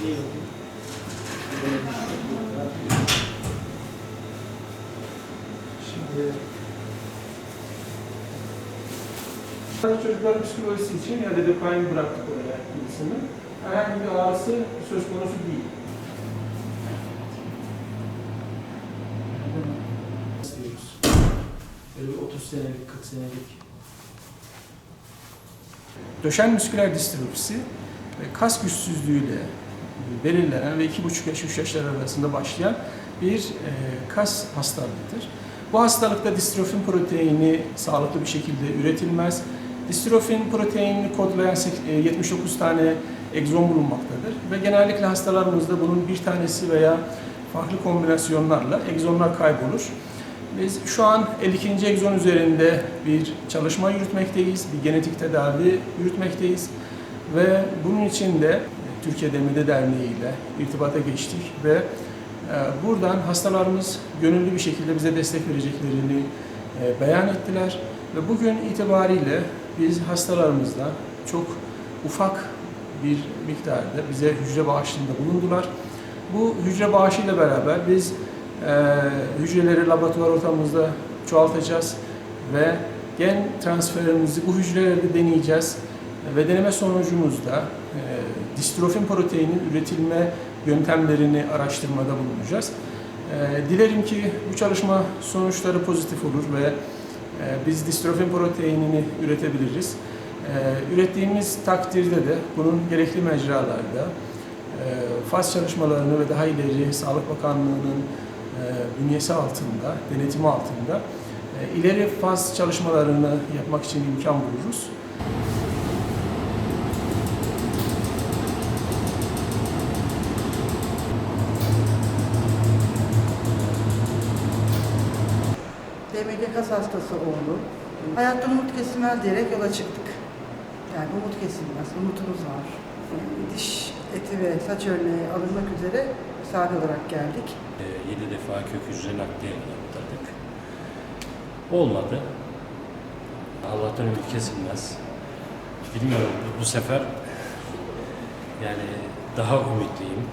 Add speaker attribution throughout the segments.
Speaker 1: Şimdi çocukların psikolojisi için ya lidokain bıraktık oraya birisini. Herhangi bir ağrısı söz konusu değil. İstiyoruz. Böyle bir 30 senelik, 40 senelik. Döşen musküler distrofisi ve kas güçsüzlüğüyle belirlenen ve 2,5 yaş 3 yaşlar arasında başlayan bir e, kas hastalığıdır. Bu hastalıkta distrofin proteini sağlıklı bir şekilde üretilmez. Distrofin proteinini kodlayan sek- e, 79 tane egzon bulunmaktadır ve genellikle hastalarımızda bunun bir tanesi veya farklı kombinasyonlarla egzonlar kaybolur. Biz şu an 52. egzon üzerinde bir çalışma yürütmekteyiz, bir genetik tedavi yürütmekteyiz ve bunun için de Türkiye Demide Derneği ile irtibata geçtik ve e, buradan hastalarımız gönüllü bir şekilde bize destek vereceklerini e, beyan ettiler ve bugün itibariyle biz hastalarımızdan çok ufak bir miktarda bize hücre bağışında bulundular. Bu hücre bağışıyla beraber biz e, hücreleri laboratuvar ortamımızda çoğaltacağız ve gen transferimizi bu hücrelerde deneyeceğiz ve deneme sonucumuzda e, distrofin proteinin üretilme yöntemlerini araştırmada bulunacağız. E, dilerim ki bu çalışma sonuçları pozitif olur ve e, biz distrofin proteinini üretebiliriz. E, ürettiğimiz takdirde de bunun gerekli mecralarda e, faz çalışmalarını ve daha ileri Sağlık Bakanlığı'nın e, bünyesi altında, denetimi altında e, ileri faz çalışmalarını yapmak için imkan buluruz.
Speaker 2: DMG kas hastası oldu. Hayattan umut kesilmez diyerek yola çıktık. Yani umut kesilmez, umutumuz var. Diş eti ve saç örneği alınmak üzere misafir olarak geldik.
Speaker 3: 7 defa kök hücre nakliye yaptırdık. Olmadı. Allah'tan ümit kesilmez. Bilmiyorum bu sefer yani daha ümitliyim.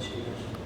Speaker 3: achievers.